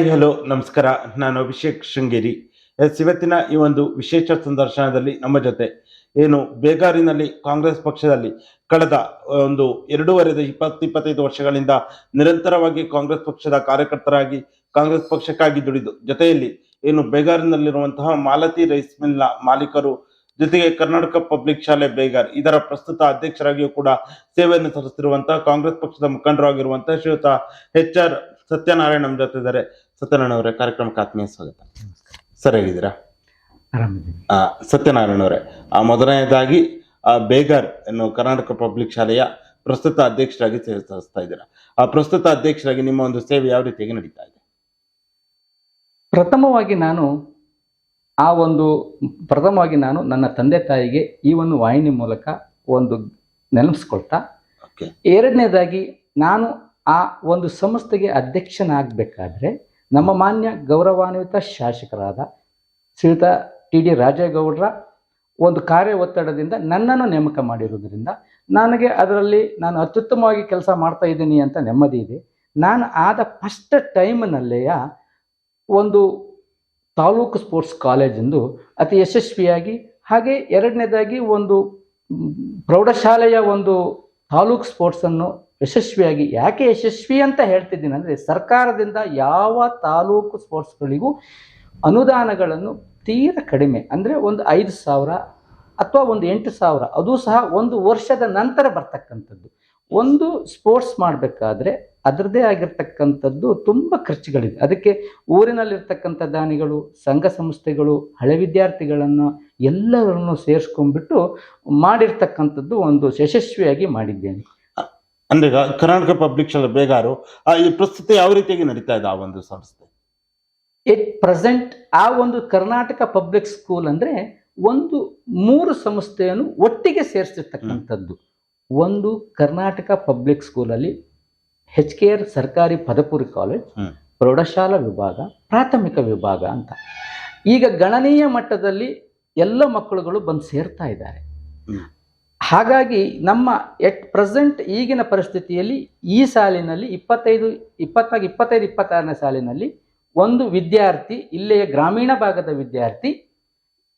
Hi, hello, ನಮಸ್ಕಾರ. ನಾನು Abhishek Sringeri. S, ಇವತ್ತಿನ ಈ ಒಂದು ವಿಶೇಷ ಸಂದರ್ಶನದಲ್ಲಿ ನಮ್ಮ ಜೊತೆ ಏನು ಬೇಗಾರಿನಲ್ಲಿ ಕಾಂಗ್ರೆಸ್ ಪಕ್ಷದಲ್ಲಿ ಕಳೆದ ಒಂದು ಎರಡೂವರೆ ಇಪ್ಪತ್ತು, ಇಪ್ಪತ್ತೈದು ವರ್ಷಗಳಿಂದ ನಿರಂತರವಾಗಿ ಕಾಂಗ್ರೆಸ್ ಪಕ್ಷದ ಕಾರ್ಯಕರ್ತರಾಗಿ, ಕಾಂಗ್ರೆಸ್ ಪಕ್ಷಕ್ಕಾಗಿ ದುಡಿದು, ಜೊತೆಯಲ್ಲಿ ಏನು ಬೇಗಾರಿನಲ್ಲಿರುವಂತಹ ಮಾಲತಿ ರೈಸ್ ಮಿಲ್ನ ಮಾಲೀಕರು, ಜೊತೆಗೆ ಕರ್ನಾಟಕ ಪಬ್ಲಿಕ್ ಶಾಲೆ ಬೇಗಾರ್, ಇದರ ಪ್ರಸ್ತುತ ಅಧ್ಯಕ್ಷರಾಗಿಯೂ ಕೂಡ ಸೇವೆಯನ್ನು ಸಲ್ಲಿಸಿರುವಂತಹ ಕಾಂಗ್ರೆಸ್ ಪಕ್ಷದ ಮುಖಂಡರಾಗಿರುವಂತಹ ಶ್ರೀಯುತ ಎಚ್ ಆರ್ ಸತ್ಯನಾರಾಯಣ ಜೊತೆ ಇದ್ದಾರೆ. ಸತ್ಯನಾರಾಯಣ ಅವರೇ ಕಾರ್ಯಕ್ರಮಕ್ಕೆ ಆತ್ಮೀಯ ಸ್ವಾಗತ. ಸರ್ ಹೇಗಿದ್ದೀರಾ? ಆರಾಮಿದ್ದೀನಿ ಆ, ಸತ್ಯನಾರಾಯಣ ಅವರೇ ಆ, ಮೊದಲನೇದಾಗಿ ಆ, ಬೇಗಾರ್ ಎನ್ನುವ ಕರ್ನಾಟಕ ಪಬ್ಲಿಕ್ ಶಾಲೆಯ ಪ್ರಸ್ತುತ ಅಧ್ಯಕ್ಷರಾಗಿ ಸೇವೆ ಸಲ್ಲಿಸ್ತಾ ಇದ್ದೀರಾ. ಆ ಪ್ರಸ್ತುತ ಅಧ್ಯಕ್ಷರಾಗಿ ನಿಮ್ಮ ಒಂದು ಸೇವೆ ಯಾವ ರೀತಿಯಾಗಿ ನಡೀತಾ ಇದೆ? ಪ್ರಥಮವಾಗಿ ನಾನು ಆ ಒಂದು ಪ್ರಥಮವಾಗಿ ನಾನು ನನ್ನ ತಂದೆ ತಾಯಿಗೆ ಈ ಒಂದು ವಾಹಿನಿ ಮೂಲಕ ಒಂದು ನೆನಪಿಸ್ಕೊಳ್ತಾ ಎರಡನೇದಾಗಿ ನಾನು ಆ ಒಂದು ಸಂಸ್ಥೆಗೆ ಅಧ್ಯಕ್ಷನಾಗಬೇಕಾದ್ರೆ ನಮ್ಮ ಮಾನ್ಯ ಗೌರವಾನ್ವಿತ ಶಾಸಕರಾದ ಶ್ರೀಯುತ ಟಿ ಡಿ ರಾಜೇಗೌಡರ ಒಂದು ಕಾರ್ಯ ಒತ್ತಡದಿಂದ ನನ್ನನ್ನು ನೇಮಕ ಮಾಡಿರುವುದರಿಂದ ನನಗೆ ಅದರಲ್ಲಿ ನಾನು ಅತ್ಯುತ್ತಮವಾಗಿ ಕೆಲಸ ಮಾಡ್ತಾ ಇದ್ದೀನಿ ಅಂತ ನೆಮ್ಮದಿ ಇದೆ. ನಾನು ಆದ ಫಸ್ಟ್ ಟೈಮ್ನಲ್ಲೆಯ ಒಂದು ತಾಲೂಕು ಸ್ಪೋರ್ಟ್ಸ್ ಕಾಲೇಜಿಂದು ಅತಿ ಯಶಸ್ವಿಯಾಗಿ ಹಾಗೆ ಎರಡನೇದಾಗಿ ಒಂದು ಪ್ರೌಢಶಾಲೆಯ ಒಂದು ತಾಲೂಕು ಸ್ಪೋರ್ಟ್ಸನ್ನು ಯಶಸ್ವಿಯಾಗಿ ಯಾಕೆ ಯಶಸ್ವಿ ಅಂತ ಹೇಳ್ತಿದ್ದೀನಿ ಅಂದರೆ ಸರ್ಕಾರದಿಂದ ಯಾವ ತಾಲೂಕು ಸ್ಪೋರ್ಟ್ಸ್ಗಳಿಗೂ ಅನುದಾನಗಳನ್ನು ತೀರ ಕಡಿಮೆ. ಅಂದರೆ ಒಂದು ಐದು ಸಾವಿರ ಅಥವಾ ಒಂದು ಎಂಟು ಸಾವಿರ. ಅದು ಸಹ ಒಂದು ವರ್ಷದ ನಂತರ ಬರ್ತಕ್ಕಂಥದ್ದು. ಒಂದು ಸ್ಪೋರ್ಟ್ಸ್ ಮಾಡಬೇಕಾದ್ರೆ ಅದರದ್ದೇ ಆಗಿರ್ತಕ್ಕಂಥದ್ದು ತುಂಬ ಖರ್ಚುಗಳಿದೆ. ಅದಕ್ಕೆ ಊರಿನಲ್ಲಿರ್ತಕ್ಕಂಥ ದಾನಿಗಳು, ಸಂಘ ಸಂಸ್ಥೆಗಳು, ಹಳೆ ವಿದ್ಯಾರ್ಥಿಗಳನ್ನು ಎಲ್ಲರನ್ನು ಸೇರಿಸ್ಕೊಂಡ್ಬಿಟ್ಟು ಮಾಡಿರ್ತಕ್ಕಂಥದ್ದು ಒಂದು ಯಶಸ್ವಿಯಾಗಿ ಮಾಡಿದ್ದೇನೆ. ಅಂದ್ರೆ ಕರ್ನಾಟಕ ಪಬ್ಲಿಕ್ ಶಾಲೆ ಬೇಗಾರು ಪ್ರಸ್ತುತ ಯಾವ ರೀತಿಯಾಗಿ ನಡೀತಾ ಇದೆ ಆ ಒಂದು ಸಂಸ್ಥೆ? ಎಟ್ ಪ್ರೆಸೆಂಟ್ ಆ ಒಂದು ಕರ್ನಾಟಕ ಪಬ್ಲಿಕ್ ಸ್ಕೂಲ್ ಅಂದ್ರೆ ಒಂದು ಮೂರು ಸಂಸ್ಥೆಯನ್ನು ಒಟ್ಟಿಗೆ ಸೇರಿಸಿರ್ತಕ್ಕಂಥದ್ದು. ಒಂದು ಕರ್ನಾಟಕ ಪಬ್ಲಿಕ್ ಸ್ಕೂಲಲ್ಲಿ ಹೆಚ್ ಕೆ ಆರ್ ಸರ್ಕಾರಿ ಪದಪುರಿ ಕಾಲೇಜ್ ಪ್ರೌಢಶಾಲಾ ವಿಭಾಗ ಪ್ರಾಥಮಿಕ ವಿಭಾಗ ಅಂತ. ಈಗ ಗಣನೀಯ ಮಟ್ಟದಲ್ಲಿ ಎಲ್ಲ ಮಕ್ಕಳುಗಳು ಬಂದು ಸೇರ್ತಾ ಇದ್ದಾರೆ. ಹಾಗಾಗಿ ನಮ್ಮ ಎಟ್ ಪ್ರೆಸೆಂಟ್ ಈಗಿನ ಪರಿಸ್ಥಿತಿಯಲ್ಲಿ ಈ ಸಾಲಿನಲ್ಲಿ ಇಪ್ಪತ್ತೈದು, ಇಪ್ಪತ್ನಾಲ್ಕು, ಇಪ್ಪತ್ತೈದು, ಇಪ್ಪತ್ತಾರನೇ ಸಾಲಿನಲ್ಲಿ ಒಂದು ವಿದ್ಯಾರ್ಥಿ, ಇಲ್ಲಿಯ ಗ್ರಾಮೀಣ ಭಾಗದ ವಿದ್ಯಾರ್ಥಿ,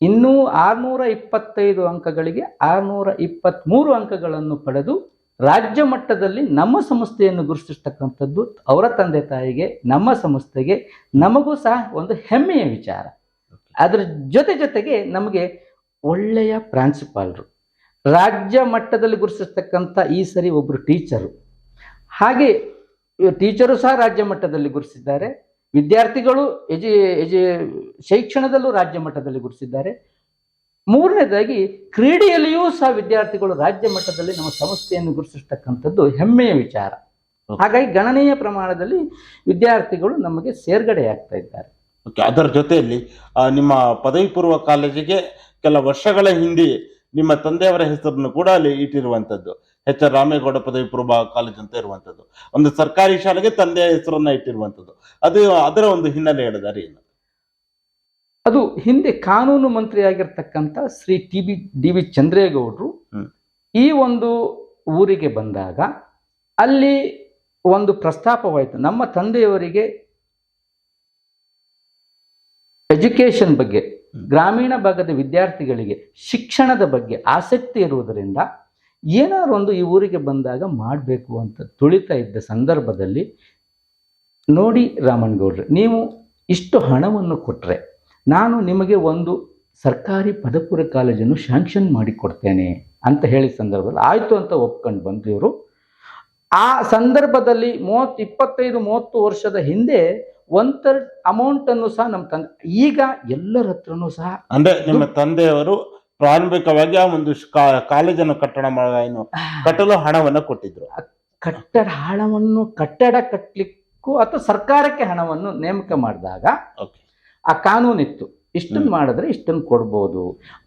ಇನ್ನೂ ಆರುನೂರ ಇಪ್ಪತ್ತೈದು ಅಂಕಗಳಿಗೆ ಆರುನೂರ ಇಪ್ಪತ್ತ್ಮೂರು ಅಂಕಗಳನ್ನು ಪಡೆದು ರಾಜ್ಯ ಮಟ್ಟದಲ್ಲಿ ನಮ್ಮ ಸಂಸ್ಥೆಯನ್ನು ಗುರುತಿಸ್ತಕ್ಕಂಥದ್ದು ಅವರ ತಂದೆ ತಾಯಿಗೆ, ನಮ್ಮ ಸಂಸ್ಥೆಗೆ, ನಮಗೂ ಸಹ ಒಂದು ಹೆಮ್ಮೆಯ ವಿಚಾರ. ಅದರ ಜೊತೆ ಜೊತೆಗೆ ನಮಗೆ ಒಳ್ಳೆಯ ಪ್ರಾಂಶುಪಾಲರು ರಾಜ್ಯ ಮಟ್ಟದಲ್ಲಿ ಗುರುತಿಸ್ತಕ್ಕಂಥ ಈ ಸರಿ ಒಬ್ಬರು ಟೀಚರು. ಹಾಗೆ ಟೀಚರು ಸಹ ರಾಜ್ಯ ಮಟ್ಟದಲ್ಲಿ ಗುರುತಿಸಿದ್ದಾರೆ. ವಿದ್ಯಾರ್ಥಿಗಳು ಎಜು ಎಜು ಶೈಕ್ಷಣದಲ್ಲೂ ರಾಜ್ಯ ಮಟ್ಟದಲ್ಲಿ ಗುರುತಿಸಿದ್ದಾರೆ. ಮೂರನೇದಾಗಿ ಕ್ರೀಡೆಯಲ್ಲಿಯೂ ಸಹ ವಿದ್ಯಾರ್ಥಿಗಳು ರಾಜ್ಯ ಮಟ್ಟದಲ್ಲಿ ನಮ್ಮ ಸಂಸ್ಥೆಯನ್ನು ಗುರುತಿಸ್ತಕ್ಕಂಥದ್ದು ಹೆಮ್ಮೆಯ ವಿಚಾರ. ಹಾಗಾಗಿ ಗಣನೀಯ ಪ್ರಮಾಣದಲ್ಲಿ ವಿದ್ಯಾರ್ಥಿಗಳು ನಮಗೆ ಸೇರ್ಗಡೆಯಾಗ್ತಾ ಇದ್ದಾರೆ. ಓಕೆ ಅದರ ಜೊತೆಯಲ್ಲಿ ನಿಮ್ಮ ಪದವಿ ಪೂರ್ವ ಕಾಲೇಜಿಗೆ ಕೆಲ ವರ್ಷಗಳ ಹಿಂದೆ ನಿಮ್ಮ ತಂದೆಯವರ ಹೆಸರನ್ನು ಕೂಡ ಅಲ್ಲಿ ಇಟ್ಟಿರುವಂಥದ್ದು. ಎಚ್ ಆರ್ ರಾಮೇಗೌಡ ಪದವಿ ಪೂರ್ವ ಕಾಲೇಜ್ ಅಂತ ಇರುವಂಥದ್ದು. ಒಂದು ಸರ್ಕಾರಿ ಶಾಲೆಗೆ ತಂದೆಯ ಹೆಸರನ್ನ ಇಟ್ಟಿರುವಂಥದ್ದು. ಅದು ಅದರ ಒಂದು ಹಿನ್ನೆಲೆ ಹೇಳಿದಾರೆ ಏನು? ಅದು ಹಿಂದೆ ಕಾನೂನು ಮಂತ್ರಿಯಾಗಿರ್ತಕ್ಕಂಥ Shri T B D V ಚಂದ್ರೇಗೌಡರು ಈ ಒಂದು ಊರಿಗೆ ಬಂದಾಗ ಅಲ್ಲಿ ಒಂದು ಪ್ರಸ್ತಾಪವಾಯಿತು. ನಮ್ಮ ತಂದೆಯವರಿಗೆ ಎಜುಕೇಶನ್ ಬಗ್ಗೆ ಗ್ರಾಮೀಣ ಭಾಗದ ವಿದ್ಯಾರ್ಥಿಗಳಿಗೆ ಶಿಕ್ಷಣದ ಬಗ್ಗೆ ಆಸಕ್ತಿ ಇರುವುದರಿಂದ ಏನಾದ್ರು ಒಂದು ಈ ಊರಿಗೆ ಬಂದಾಗ ಮಾಡಬೇಕು ಅಂತ ತುಳಿತಾ ಇದ್ದ ಸಂದರ್ಭದಲ್ಲಿ ನೋಡಿ ರಾಮನ್ಗೌಡ್ರೆ ನೀವು ಇಷ್ಟು ಹಣವನ್ನು ಕೊಟ್ಟರೆ ನಾನು ನಿಮಗೆ ಒಂದು ಸರ್ಕಾರಿ ಪದಪುರ ಕಾಲೇಜನ್ನು ಶ್ಯಾಂಕ್ಷನ್ ಮಾಡಿಕೊಡ್ತೇನೆ ಅಂತ ಹೇಳಿದ ಸಂದರ್ಭದಲ್ಲಿ ಆಯಿತು ಅಂತ ಒಪ್ಕೊಂಡು ಬಂದಿವರು. ಆ ಸಂದರ್ಭದಲ್ಲಿ ಮೂವತ್ತು ಇಪ್ಪತ್ತೈದು ಮೂವತ್ತು ವರ್ಷದ ಹಿಂದೆ ಒನ್ ಅಮೌಂಟ್ ಅನ್ನು ಸಹ ನಮ್ಮ ತಂದೆ ಈಗ ಎಲ್ಲರ ಹತ್ರನೂ ಸಹ ಅಂದ್ರೆ ನಿಮ್ಮ ತಂದೆಯವರು ಪ್ರಾರಂಭಿಕವಾಗಿ ಆ ಒಂದು ಕಾಲೇಜನ್ನು ಕಟ್ಟಡ ಏನು ಕಟ್ಟಲು ಹಣವನ್ನ ಕೊಟ್ಟಿದ್ರು. ಕಟ್ಟಡ ಹಣವನ್ನು ಕಟ್ಟಡ ಕಟ್ಟಲಿಕ್ಕೂ ಅಥವಾ ಸರ್ಕಾರಕ್ಕೆ ಹಣವನ್ನು ನೇಮಕ ಮಾಡಿದಾಗ ಓಕೆ ಆ ಕಾನೂನಿತ್ತು. ಇಷ್ಟನ್ನು. ಮಾಡಿದ್ರೆ ಇಷ್ಟನ್ನು ಕೊಡ್ಬೋದು.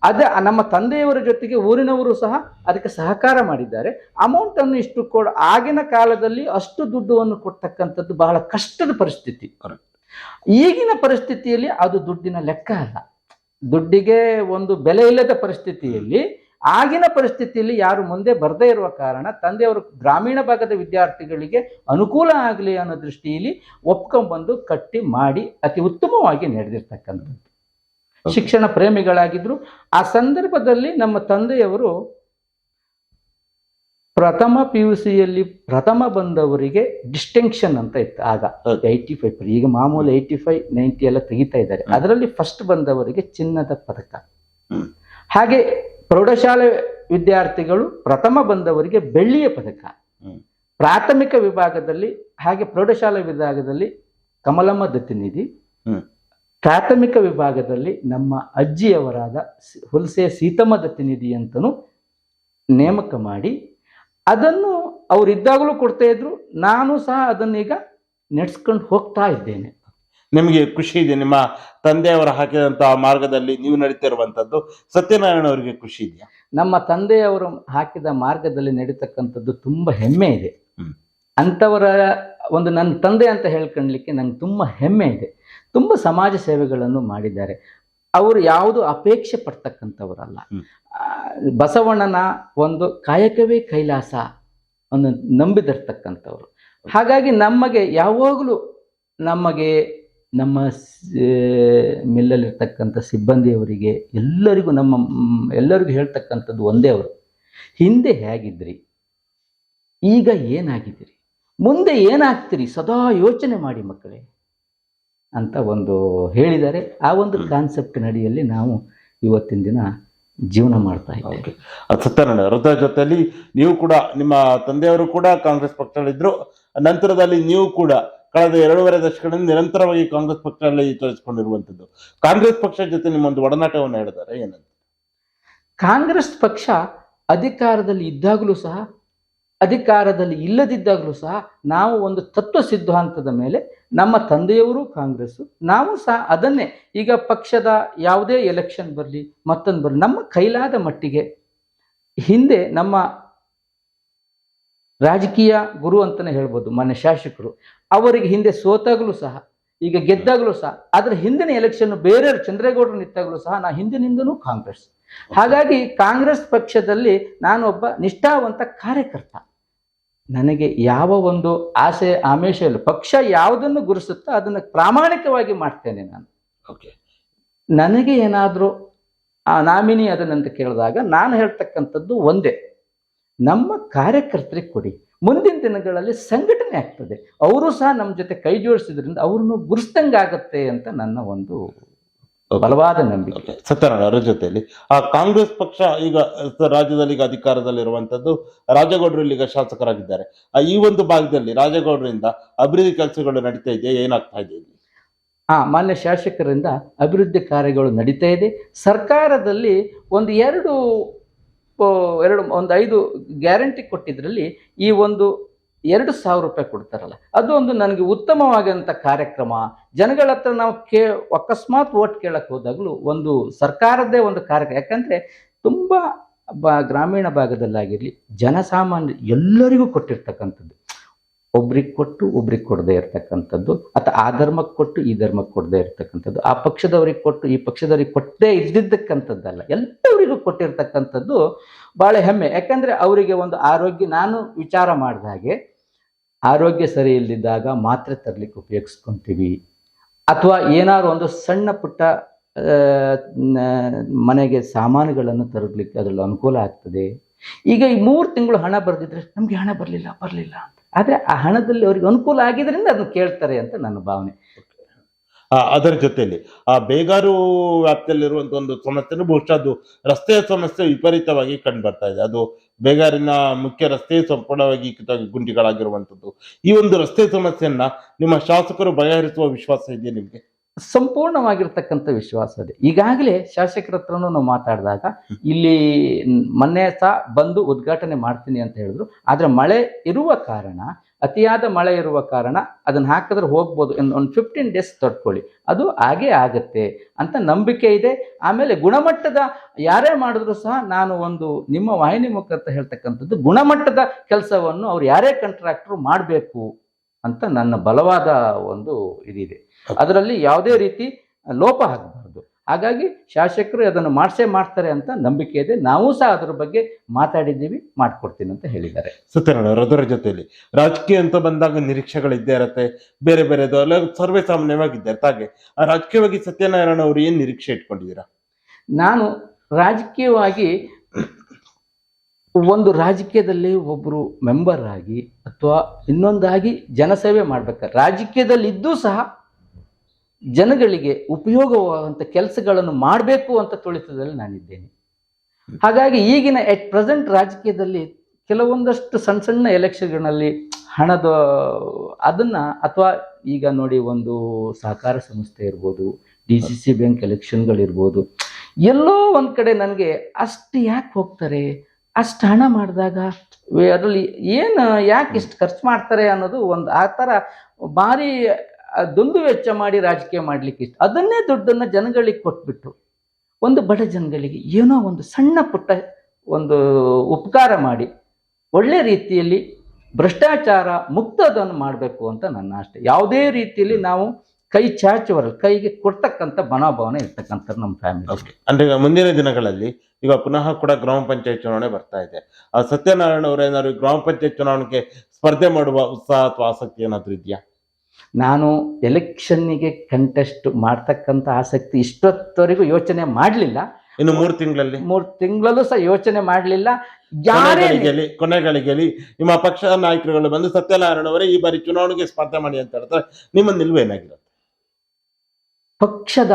ಅದೇ ನಮ್ಮ ತಂದೆಯವರ ಜೊತೆಗೆ ಊರಿನವರು ಸಹ ಅದಕ್ಕೆ ಸಹಕಾರ ಮಾಡಿದ್ದಾರೆ. ಅಮೌಂಟನ್ನು ಇಷ್ಟು ಕೊಡ ಆಗಿನ ಕಾಲದಲ್ಲಿ ಅಷ್ಟು ದುಡ್ಡನ್ನು ಕೊಡ್ತಕ್ಕಂಥದ್ದು ಬಹಳ ಕಷ್ಟದ ಪರಿಸ್ಥಿತಿ. ಈಗಿನ ಪರಿಸ್ಥಿತಿಯಲ್ಲಿ ಅದು ದುಡ್ಡಿನ ಲೆಕ್ಕ ಅಲ್ಲ. ದುಡ್ಡಿಗೆ ಒಂದು ಬೆಲೆ ಇಲ್ಲದ ಪರಿಸ್ಥಿತಿಯಲ್ಲಿ ಆಗಿನ ಪರಿಸ್ಥಿತಿಯಲ್ಲಿ ಯಾರು ಮುಂದೆ ಬರದೇ ಇರುವ ಕಾರಣ ತಂದೆಯವರು ಗ್ರಾಮೀಣ ಭಾಗದ ವಿದ್ಯಾರ್ಥಿಗಳಿಗೆ ಅನುಕೂಲ ಆಗಲಿ ಅನ್ನೋ ದೃಷ್ಟಿಯಲ್ಲಿ ಒಪ್ಕೊಂಡ್ಬಂದು ಕಟ್ಟಿ ಮಾಡಿ ಅತಿ ಉತ್ತಮವಾಗಿ ನಡೆದಿರ್ತಕ್ಕಂಥದ್ದು. ಶಿಕ್ಷಣ ಪ್ರೇಮಿಗಳಾಗಿದ್ರು. ಆ ಸಂದರ್ಭದಲ್ಲಿ ನಮ್ಮ ತಂದೆಯವರು ಪ್ರಥಮ ಪಿ ಯು ಸಿಯಲ್ಲಿ ಪ್ರಥಮ ಬಂದವರಿಗೆ ಡಿಸ್ಟಿಂಕ್ಷನ್ ಅಂತ ಇತ್ತು ಆಗ. ಏಯ್ಟಿ ಫೈವ್ ಈಗ ಮಾಮೂಲಿ ಏಯ್ಟಿ ಫೈವ್ ನೈಂಟಿ ಎಲ್ಲ ತೆಗಿತಾ ಇದ್ದಾರೆ. ಅದರಲ್ಲಿ ಫಸ್ಟ್ ಬಂದವರಿಗೆ ಚಿನ್ನದ ಪದಕ. ಹಾಗೆ ಪ್ರೌಢಶಾಲೆ ವಿದ್ಯಾರ್ಥಿಗಳು ಪ್ರಥಮ ಬಂದವರಿಗೆ ಬೆಳ್ಳಿಯ ಪದಕ. ಪ್ರಾಥಮಿಕ ವಿಭಾಗದಲ್ಲಿ ಹಾಗೆ ಪ್ರೌಢಶಾಲೆ ವಿಭಾಗದಲ್ಲಿ ಕಮಲಮ್ಮ ದತ್ತಿನಿಧಿ. ಪ್ರಾಥಮಿಕ ವಿಭಾಗದಲ್ಲಿ ನಮ್ಮ ಅಜ್ಜಿಯವರಾದ ಹುಲ್ಸೆ ಸೀತಮ್ಮ ದತ್ತಿನಿಧಿ ಅಂತಲೂ ನೇಮಕ ಮಾಡಿ ಅದನ್ನು ಅವರಿದ್ದಾಗಲೂ ಕೊಡ್ತಾ ಇದ್ರು. ನಾನು ಸಹ ಅದನ್ನೀಗ ನಡೆಸ್ಕೊಂಡು ಹೋಗ್ತಾ ಇದ್ದೇನೆ. ನಿಮಗೆ ಖುಷಿ ಇದೆ? ನಿಮ್ಮ ತಂದೆಯವರು ಹಾಕಿದಂತಹ ಮಾರ್ಗದಲ್ಲಿ ನೀವು ನಡೀತಾ ಇರುವಂತದ್ದು ಸತ್ಯನಾರಾಯಣ ಅವರಿಗೆ ಖುಷಿ ಇದೆಯಾ? ನಮ್ಮ ತಂದೆಯವರು ಹಾಕಿದ ಮಾರ್ಗದಲ್ಲಿ ನಡೀತಕ್ಕಂಥದ್ದು ತುಂಬ ಹೆಮ್ಮೆ ಇದೆ. ಅಂಥವರ ಒಂದು ನನ್ನ ತಂದೆ ಅಂತ ಹೇಳ್ಕೊಳ್ಲಿಕ್ಕೆ ನಂಗೆ ತುಂಬ ಹೆಮ್ಮೆ ಇದೆ. ತುಂಬ ಸಮಾಜ ಸೇವೆಗಳನ್ನು ಮಾಡಿದ್ದಾರೆ. ಅವರು ಯಾವುದು ಅಪೇಕ್ಷೆ ಪಡ್ತಕ್ಕಂಥವರಲ್ಲ. ಬಸವಣ್ಣನ ಒಂದು ಕಾಯಕವೇ ಕೈಲಾಸ ಅನ್ನು ನಂಬಿದಿರ್ತಕ್ಕಂಥವ್ರು. ಹಾಗಾಗಿ ನಮಗೆ ಯಾವಾಗಲೂ ನಮಗೆ ನಮ್ಮ ಮಿಲ್ಲಲ್ಲಿರ್ತಕ್ಕಂಥ ಸಿಬ್ಬಂದಿಯವರಿಗೆ ಎಲ್ಲರಿಗೂ ನಮ್ಮ ಎಲ್ಲರಿಗೂ ಹೇಳ್ತಕ್ಕಂಥದ್ದು ಒಂದೇ ಅವರು. ಹಿಂದೆ ಹೇಗಿದ್ರಿ? ಈಗ ಏನಾಗಿದ್ದೀರಿ? ಮುಂದೆ ಏನಾಗ್ತೀರಿ? ಸದಾ ಯೋಚನೆ ಮಾಡಿ ಮಕ್ಕಳೇ ಅಂತ ಒಂದು ಹೇಳಿದ್ದಾರೆ ಆ ಒಂದು ಹ್ಮ್. ಕಾನ್ಸೆಪ್ಟ್ ನಡಿಯಲ್ಲಿ ನಾವು ಇವತ್ತಿನ ದಿನ ಜೀವನ ಮಾಡ್ತಾ ಇದ್ದೇವೆ. ಅದು ಸತ್ಯನಾರಾಯಣ ವೃದ್ಧ ಜೊತೆಯಲ್ಲಿ ನೀವು ಕೂಡ ನಿಮ್ಮ ತಂದೆಯವರು ಕೂಡ ಕಾಂಗ್ರೆಸ್ ಪಕ್ಷದಲ್ಲಿದ್ದರು ನಂತರದಲ್ಲಿ ನೀವು ಕೂಡ ಕಳೆದ ಎರಡೂವರೆ ದಶಕಗಳಿಂದ ನಿರಂತರವಾಗಿ ಕಾಂಗ್ರೆಸ್ ಪಕ್ಷದಲ್ಲಿ ತೋರಿಸಿಕೊಂಡಿರುವಂಥದ್ದು ಕಾಂಗ್ರೆಸ್ ಪಕ್ಷದ ಜೊತೆ ನಿಮ್ಮೊಂದು ಒಡನಾಟವನ್ನು ಹೇಳಿದ್ದಾರೆ ಏನಂತ? ಕಾಂಗ್ರೆಸ್ ಪಕ್ಷ ಅಧಿಕಾರದಲ್ಲಿ ಇದ್ದಾಗಲೂ ಸಹ ಅಧಿಕಾರದಲ್ಲಿ ಇಲ್ಲದಿದ್ದಾಗಲೂ ಸಹ ನಾವು ಒಂದು ತತ್ವ ಸಿದ್ಧಾಂತದ ಮೇಲೆ ನಮ್ಮ ತಂದೆಯವರು ಕಾಂಗ್ರೆಸ್ಸು, ನಾವು ಸಹ ಅದನ್ನೇ. ಈಗ ಪಕ್ಷದ ಯಾವುದೇ ಎಲೆಕ್ಷನ್ ಬರಲಿ, ಮತ್ತೊಂದು ಬರಲಿ, ನಮ್ಮ ಕೈಲಾದ ಮಟ್ಟಿಗೆ ಹಿಂದೆ ನಮ್ಮ ರಾಜಕೀಯ ಗುರು ಅಂತಲೇ ಹೇಳ್ಬೋದು, ಮಾನ್ಯ ಶಾಸಕರು. ಅವರಿಗೆ ಹಿಂದೆ ಸೋತಾಗಲೂ ಸಹ, ಈಗ ಗೆದ್ದಾಗಲೂ ಸಹ ಅದರ ಹಿಂದಿನ ಎಲೆಕ್ಷನ್ ಬೇರೆಯವರು, ಚಂದ್ರೇಗೌಡರು ನಿಂತಾಗಲೂ ಸಹ ನಾ ಹಿಂದಿನಿಂದನೂ ಕಾಂಗ್ರೆಸ್ ಹಾಗಾಗಿ ಕಾಂಗ್ರೆಸ್ ಪಕ್ಷದಲ್ಲಿ ನಾನೊಬ್ಬ ನಿಷ್ಠಾವಂತ ಕಾರ್ಯಕರ್ತ. ನನಗೆ ಯಾವ ಒಂದು ಆಸೆ ಆಮೇಶ ಇಲ್ಲ. ಪಕ್ಷ ಯಾವುದನ್ನು ಗುರುಸುತ್ತೋ ಅದನ್ನು ಪ್ರಾಮಾಣಿಕವಾಗಿ ಮಾಡ್ತೇನೆ ನಾನು. ಓಕೆ ನನಗೆ ಏನಾದರೂ ಆ ನಾಮಿನಿ ಅದನ್ನಂತ ಕೇಳಿದಾಗ ನಾನು ಹೇಳ್ತಕ್ಕಂಥದ್ದು ಒಂದೇ. ನಮ್ಮ ಕಾರ್ಯಕರ್ತರಿಗೆ ಕೊಡಿ. ಮುಂದಿನ ದಿನಗಳಲ್ಲಿ ಸಂಘಟನೆ ಆಗ್ತದೆ. ಅವರು ಸಹ ನಮ್ಮ ಜೊತೆ ಕೈ ಜೋಡಿಸಿದ್ರಿಂದ ಅವ್ರನ್ನು ಗುರುಸ್ದಂಗಾಗತ್ತೆ ಅಂತ ನನ್ನ ಒಂದು ಬಲವಾದ ನಂಬಿಕೆ. ಸತ್ಯನಾರಾಯಣ ಅವರ ಜೊತೆಯಲ್ಲಿ. ಆ ಕಾಂಗ್ರೆಸ್ ಪಕ್ಷ ಈಗ ರಾಜ್ಯದಲ್ಲಿ ಈಗ ಅಧಿಕಾರದಲ್ಲಿರುವಂತದ್ದು ರಾಜಗೌಡರು ಈಗ ಶಾಸಕರಾಗಿದ್ದಾರೆ. ಆ ಈ ಒಂದು ಭಾಗದಲ್ಲಿ ರಾಜಗೌಡರಿಂದ ಅಭಿವೃದ್ಧಿ ಕೆಲಸಗಳು ನಡೀತಾ ಇದೆಯಾ ಏನಾಗ್ತಾ ಇದೆ ಆ ಮಾನ್ಯ ಶಾಸಕರಿಂದ ಅಭಿವೃದ್ಧಿ ಕಾರ್ಯಗಳು ನಡೀತಾ ಇದೆ. ಸರ್ಕಾರದಲ್ಲಿ ಒಂದು ಎರಡು ಎರಡು ಒಂದು ಐದು ಗ್ಯಾರಂಟಿ ಕೊಟ್ಟಿದ್ರಲ್ಲಿ ಈ ಒಂದು ಎರಡು ಸಾವಿರ ರೂಪಾಯಿ ಕೊಡ್ತಾರಲ್ಲ. ಅದು ಒಂದು ನನಗೆ ಉತ್ತಮವಾದಂಥ ಕಾರ್ಯಕ್ರಮ. ಜನಗಳ ಹತ್ರ ನಾವು ಕೇ, ಅಕಸ್ಮಾತ್ ಓಟ್ ಕೇಳಕ್ಕೆ ಹೋದಾಗಲೂ ಒಂದು ಸರ್ಕಾರದ್ದೇ ಒಂದು ಕಾರ್ಯಕ್ರಮ ಯಾಕಂದರೆ ತುಂಬ ಬ, ಗ್ರಾಮೀಣ ಭಾಗದಲ್ಲಾಗಿರಲಿ, ಜನಸಾಮಾನ್ಯ ಎಲ್ಲರಿಗೂ ಕೊಟ್ಟಿರ್ತಕ್ಕಂಥದ್ದು. ಒಬ್ರಿಗೆ ಕೊಟ್ಟು ಒಬ್ರಿಗೆ ಕೊಡದೇ ಇರತಕ್ಕಂಥದ್ದು, ಅಥವಾ ಆ ಧರ್ಮಕ್ಕೆ ಕೊಟ್ಟು ಈ ಧರ್ಮಕ್ಕೆ ಕೊಡದೇ ಇರ್ತಕ್ಕಂಥದ್ದು, ಆ ಪಕ್ಷದವ್ರಿಗೆ ಕೊಟ್ಟು ಈ ಪಕ್ಷದವ್ರಿಗೆ ಕೊಟ್ಟೇ ಇದ್ದಿದ್ದಕ್ಕಂಥದ್ದಲ್ಲ. ಎಲ್ಲರಿಗೂ ಕೊಟ್ಟಿರ್ತಕ್ಕಂಥದ್ದು ಭಾಳ ಹೆಮ್ಮೆ. ಯಾಕಂದರೆ ಅವರಿಗೆ ಒಂದು ಆರೋಗ್ಯ, ನಾನು ವಿಚಾರ ಮಾಡಿದ ಹಾಗೆ ಆರೋಗ್ಯ ಸರಿ ಇಲ್ಲದಿದ್ದಾಗ ಮಾತ್ರೆ ತರಲಿಕ್ಕೆ ಉಪಯೋಗಿಸ್ಕೊತೀವಿ. ಅಥವಾ ಏನಾದ್ರು ಒಂದು ಸಣ್ಣ ಪುಟ್ಟ ಮನೆಗೆ ಸಾಮಾನುಗಳನ್ನು ತರಲಿಕ್ಕೆ ಅದರಲ್ಲಿ ಅನುಕೂಲ ಆಗ್ತದೆ. ಈಗ ಈ ಮೂರು ತಿಂಗಳು ಹಣ ಬರೆದಿದ್ರೆ ನಮಗೆ ಹಣ ಬರಲಿಲ್ಲ ಬರಲಿಲ್ಲ ಅಂತ. ಆದರೆ ಆ ಹಣದಲ್ಲಿ ಅವರಿಗೆ ಅನುಕೂಲ ಆಗಿದ್ದರಿಂದ ಅದನ್ನು ಕೇಳ್ತಾರೆ ಅಂತ ನನ್ನ ಭಾವನೆ. ಅದರ ಜೊತೆಯಲ್ಲಿ. ಆ, ಬೇಗಾರು ವ್ಯಾಪ್ತಿಯಲ್ಲಿರುವಂಥ ಒಂದು ಸಮಸ್ಯೆನೂ ಬಹುಶಃ ಅದು ರಸ್ತೆಯ ಸಮಸ್ಯೆ ವಿಪರೀತವಾಗಿ ಕಂಡು ಬರ್ತಾ ಇದೆ. ಅದು ಬೇಗಾರಿನ ಮುಖ್ಯ ರಸ್ತೆ ಸಂಪೂರ್ಣವಾಗಿ ಗುಂಡಿಗಳಾಗಿರುವಂಥದ್ದು. ಈ ಒಂದು ರಸ್ತೆ ಸಮಸ್ಯೆಯನ್ನ ನಿಮ್ಮ ಶಾಸಕರು ಬಗೆಹರಿಸುವ ವಿಶ್ವಾಸ ಇದೆಯಾ ನಿಮಗೆ? ಸಂಪೂರ್ಣವಾಗಿರ್ತಕ್ಕಂಥ ವಿಶ್ವಾಸ ಇದೆ. ಈಗಾಗಲೇ ಶಾಸಕರ ಹತ್ರನೂ ನಾವು ಮಾತಾಡಿದಾಗ ಇಲ್ಲಿ ಮೊನ್ನೆ ಸಹ ಬಂದು ಉದ್ಘಾಟನೆ ಮಾಡ್ತೀನಿ ಅಂತ ಹೇಳಿದ್ರು. ಆದರೆ ಮಳೆ ಇರುವ ಕಾರಣ ಅತಿಯಾದ ಮಳೆ ಇರುವ ಕಾರಣ ಅದನ್ನು ಹಾಕಿದ್ರೆ ಹೋಗ್ಬೋದು ಒಂದು ಫಿಫ್ಟೀನ್ ಡೇಸ್ ತಡ್ಕೊಳ್ಳಿ. ಅದು ಹಾಗೇ ಆಗುತ್ತೆ ಅಂತ ನಂಬಿಕೆ ಇದೆ. ಆಮೇಲೆ ಗುಣಮಟ್ಟದ ಯಾರೇ ಮಾಡಿದ್ರು ಸಹ ನಾನು ಒಂದು ನಿಮ್ಮ ವಾಹಿನಿ ಮುಖಾಂತರ ಹೇಳ್ತಕ್ಕಂಥದ್ದು ಗುಣಮಟ್ಟದ ಕೆಲಸವನ್ನು ಅವ್ರು ಯಾರೇ ಕಾಂಟ್ರಾಕ್ಟ್ರು ಮಾಡಬೇಕು ಅಂತ ನನ್ನ ಬಲವಾದ ಒಂದು ಇದಿದೆ. ಅದರಲ್ಲಿ ಯಾವುದೇ ರೀತಿ ಲೋಪ ಆಗಬಾರ್ದು ಹಾಗಾಗಿ ಶಾಸಕರು ಅದನ್ನು ಮಾಡಿಸೇ ಮಾಡ್ತಾರೆ ಅಂತ ನಂಬಿಕೆ ಇದೆ. ನಾವು ಸಹ ಅದ್ರ ಬಗ್ಗೆ ಮಾತಾಡಿದ್ದೀವಿ ಮಾಡ್ಕೊಡ್ತೀನಿ ಅಂತ ಹೇಳಿದ್ದಾರೆ. ಸತ್ಯನಾರಾಯಣ ಅದರ ಜೊತೆಯಲ್ಲಿ. ರಾಜಕೀಯ ಅಂತ ಬಂದಾಗ ನಿರೀಕ್ಷೆಗಳಿದ್ದೇ ಇರತ್ತೆ. ಬೇರೆ ಬೇರೆದು ಎಲ್ಲ ಸರ್ವೇ ಸಾಮಾನ್ಯವಾಗಿದ್ದೆ ಇರುತ್ತೆ. ಹಾಗೆ ಆ ರಾಜಕೀಯವಾಗಿ ಸತ್ಯನಾರಾಯಣ ಅವರು ಏನು ನಿರೀಕ್ಷೆ ಇಟ್ಕೊಂಡಿದ್ದೀರಾ? ನಾನು ರಾಜಕೀಯವಾಗಿ ಒಂದು ರಾಜಕೀಯದಲ್ಲಿ ಒಬ್ಬರು ಮೆಂಬರ್ ಆಗಿ ಅಥವಾ ಇನ್ನೊಂದಾಗಿ ಜನಸೇವೆ ಮಾಡ್ಬೇಕಾದ್ರೆ ರಾಜಕೀಯದಲ್ಲಿ ಇದ್ದೂ ಸಹ ಜನಗಳಿಗೆ ಉಪಯೋಗವಾದಂಥ ಕೆಲಸಗಳನ್ನು ಮಾಡಬೇಕು ಅಂತ ತುಳಿತದಲ್ಲಿ ನಾನಿದ್ದೇನೆ. ಹಾಗಾಗಿ ಈಗಿನ ಎಟ್ ಪ್ರೆಸೆಂಟ್ ರಾಜಕೀಯದಲ್ಲಿ ಕೆಲವೊಂದಷ್ಟು ಸಣ್ಣ ಸಣ್ಣ ಎಲೆಕ್ಷನ್ಗಳಲ್ಲಿ ಹಣದ ಅದನ್ನು ಅಥವಾ ಈಗ ನೋಡಿ ಒಂದು ಸಹಕಾರ ಸಂಸ್ಥೆ ಇರ್ಬೋದು ಡಿ ಸಿ ಸಿ ಬ್ಯಾಂಕ್ ಎಲೆಕ್ಷನ್ಗಳಿರ್ಬೋದು ಎಲ್ಲೋ ಒಂದು ಕಡೆ ನನಗೆ ಅಷ್ಟು ಯಾಕೆ ಹೋಗ್ತಾರೆ? ಅಷ್ಟು ಹಣ ಮಾಡಿದಾಗ ಅದರಲ್ಲಿ ಏನು ಯಾಕೆ ಇಷ್ಟು ಖರ್ಚು ಮಾಡ್ತಾರೆ ಅನ್ನೋದು ಒಂದು ಆ ಥರ ಭಾರಿ ದುಂದು ವೆಚ್ಚ ಮಾಡಿ ರಾಜಕೀಯ ಮಾಡಲಿಕ್ಕೆ ಇಷ್ಟ. ಅದನ್ನೇ ದುಡ್ಡನ್ನು ಜನಗಳಿಗೆ ಕೊಟ್ಬಿಟ್ಟು ಒಂದು ಬಡ ಜನಗಳಿಗೆ ಏನೋ ಒಂದು ಸಣ್ಣ ಪುಟ್ಟ ಒಂದು ಉಪಕಾರ ಮಾಡಿ ಒಳ್ಳೆ ರೀತಿಯಲ್ಲಿ ಭ್ರಷ್ಟಾಚಾರ ಮುಕ್ತದನ್ನು ಮಾಡಬೇಕು ಅಂತ ನನ್ನ ಆಶೆ ಯಾವುದೇ ರೀತಿಯಲ್ಲಿ ನಾವು ಕೈ ಚಾಚುವರ ಕೈಗೆ ಕೊಡ್ತಕ್ಕಂಥ ಮನೋಭಾವನೆ ಇರ್ತಕ್ಕಂಥ ನಮ್ಮ ಫ್ಯಾಮಿಲಿ ಓಕೆ ಅಂದ್ರೆ ಮುಂದಿನ ದಿನಗಳಲ್ಲಿ ಈಗ ಪುನಃ ಕೂಡ ಗ್ರಾಮ ಪಂಚಾಯತ್ ಚುನಾವಣೆ ಬರ್ತಾ ಇದೆ. ಆ ಸತ್ಯನಾರಾಯಣ ಅವರೇನಾದ್ರು ಗ್ರಾಮ ಪಂಚಾಯತ್ ಚುನಾವಣೆಗೆ ಸ್ಪರ್ಧೆ ಮಾಡುವ ಉತ್ಸಾಹ ಅಥವಾ ಆಸಕ್ತಿ ಏನಾದರೂ ಇದೆಯಾ? ನಾನು ಎಲೆಕ್ಷನ್ನಿಗೆ ಕಂಟೆಸ್ಟ್ ಮಾಡ್ತಕ್ಕಂಥ ಆಸಕ್ತಿ ಇಷ್ಟೊತ್ತವರೆಗೂ ಯೋಚನೆ ಮಾಡಲಿಲ್ಲ. ಇನ್ನು ಮೂರು ತಿಂಗಳಲ್ಲಿ? ಮೂರು ತಿಂಗಳಲ್ಲೂ ಸಹ ಯೋಚನೆ ಮಾಡಲಿಲ್ಲ. ಯಾರೇ ಕೊನೆಗಳಿಗೆಲಿ ನಿಮ್ಮ ಪಕ್ಷದ ನಾಯಕರುಗಳು ಬಂದು ಸತ್ಯನಾರಾಯಣ ಅವರೇ ಈ ಬಾರಿ ಚುನಾವಣೆಗೆ ಸ್ಪರ್ಧೆ ಮಾಡಿ ಅಂತ ಹೇಳ್ತಾರೆ. ನಿಮ್ಮ ನಿಲುವೇನಾಗಿರುತ್ತೆ ಪಕ್ಷದ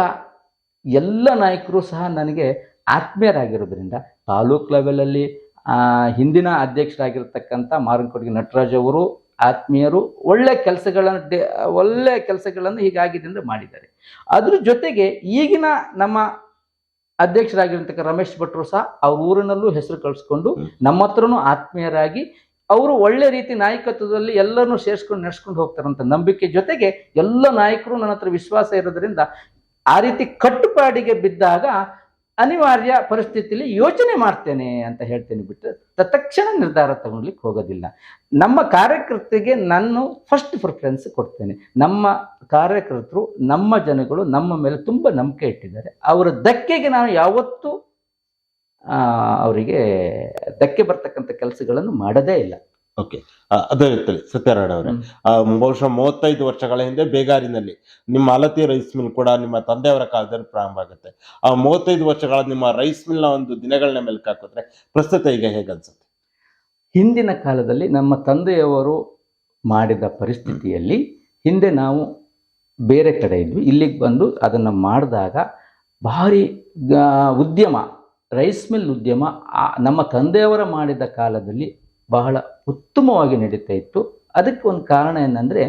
ಎಲ್ಲ ನಾಯಕರು ಸಹ ನನಗೆ ಆತ್ಮೀಯರಾಗಿರೋದ್ರಿಂದ ತಾಲೂಕ್ ಲೆವೆಲಲ್ಲಿ ಆ, ಹಿಂದಿನ ಅಧ್ಯಕ್ಷರಾಗಿರ್ತಕ್ಕಂಥ ಮಾರನ್ಕೋಟಿಗೆ ನಟರಾಜ್ ಅವರು ಆತ್ಮೀಯರು ಒಳ್ಳೆ ಕೆಲಸಗಳನ್ನು ಡೆ- ಒಳ್ಳೆ ಕೆಲಸಗಳನ್ನು ಹೀಗಾಗಿದೆ ಅಂದರೆ ಮಾಡಿದ್ದಾರೆ ಅದ್ರ ಜೊತೆಗೆ ಈಗಿನ ನಮ್ಮ ಅಧ್ಯಕ್ಷರಾಗಿರ್ತಕ್ಕ ರಮೇಶ್ ಭಟ್ರು ಸಹ ಅವ್ರ ಊರಿನಲ್ಲೂ ಹೆಸರು ಕಳಿಸ್ಕೊಂಡು. ನಮ್ಮ ಹತ್ರನೂ ಆತ್ಮೀಯರಾಗಿ ಅವರು ಒಳ್ಳೆ ರೀತಿ ನಾಯಕತ್ವದಲ್ಲಿ ಎಲ್ಲರನ್ನು ಸೇರಿಸ್ಕೊಂಡು ನಡೆಸ್ಕೊಂಡು ಹೋಗ್ತಾರಂತ ನಂಬಿಕೆ ಜೊತೆಗೆ ಎಲ್ಲ ನಾಯಕರು ನನ್ನ ಹತ್ರ ವಿಶ್ವಾಸ ಇರೋದ್ರಿಂದ ಆ ರೀತಿ ಕಟ್ಟುಪಾಡಿಗೆ ಬಿದ್ದಾಗ ಅನಿವಾರ್ಯ ಪರಿಸ್ಥಿತಿಯಲ್ಲಿ ಯೋಚನೆ ಮಾಡ್ತೇನೆ ಅಂತ ಹೇಳ್ತೇನೆ ಬಿಟ್ಟು ತತ್ಕ್ಷಣ ನಿರ್ಧಾರ ತಗೊಳ್ಲಿಕ್ಕೆ ಹೋಗೋದಿಲ್ಲ. ನಮ್ಮ ಕಾರ್ಯಕರ್ತರಿಗೆ ನಾನು ಫಸ್ಟ್ ಪ್ರಿಫರೆನ್ಸ್ ಕೊಡ್ತೇನೆ. ನಮ್ಮ ಕಾರ್ಯಕರ್ತರು, ನಮ್ಮ ಜನಗಳು ನಮ್ಮ ಮೇಲೆ ತುಂಬ ನಂಬಿಕೆ ಇಟ್ಟಿದ್ದಾರೆ. ಅವರ ಧಕ್ಕೆಗೆ ನಾನು ಯಾವತ್ತೂ ಅವರಿಗೆ ಧಕ್ಕೆ ಬರ್ತಕ್ಕಂಥ ಕೆಲಸಗಳನ್ನು ಮಾಡದೇ ಇಲ್ಲ. ಓಕೆ. ಅದೇ ಇರ್ತದೆ ಸತ್ಯನಾರಾಯಣ ಅವರೇ. ಬಹುಶಃ ಮೂವತ್ತೈದು ವರ್ಷಗಳ ಹಿಂದೆ ಬೇಗಾರಿನಲ್ಲಿ ನಿಮ್ಮ ಅಲತಿ ರೈಸ್ ಮಿಲ್ ಕೂಡ ನಿಮ್ಮ ತಂದೆಯವರ ಕಾಲದಲ್ಲಿ ಪ್ರಾರಂಭ ಆಗುತ್ತೆ. ಆ ಮೂವತ್ತೈದು ವರ್ಷಗಳ ನಿಮ್ಮ ರೈಸ್ ಮಿಲ್ನ ಒಂದು ದಿನಗಳನ್ನ ಮೇಲೆ ಹಾಕಿದ್ರೆ ಪ್ರಸ್ತುತ ಈಗ ಹೇಗೆ ಅನ್ಸುತ್ತೆ? ಹಿಂದಿನ ಕಾಲದಲ್ಲಿ ನಮ್ಮ ತಂದೆಯವರು ಮಾಡಿದ ಪರಿಸ್ಥಿತಿಯಲ್ಲಿ ಹಿಂದೆ ನಾವು ಬೇರೆ ಕಡೆ ಇದ್ವಿ. ಇಲ್ಲಿಗೆ ಬಂದು ಅದನ್ನು ಮಾಡಿದಾಗ ಭಾರಿ ಉದ್ಯಮ ರೈಸ್ ಮಿಲ್ ಉದ್ಯಮ ನಮ್ಮ ತಂದೆಯವರ ಮಾಡಿದ ಕಾಲದಲ್ಲಿ ಬಹಳ ಉತ್ತಮವಾಗಿ ನಡೀತಾ ಇತ್ತು. ಅದಕ್ಕೆ ಒಂದು ಕಾರಣ ಏನಂದರೆ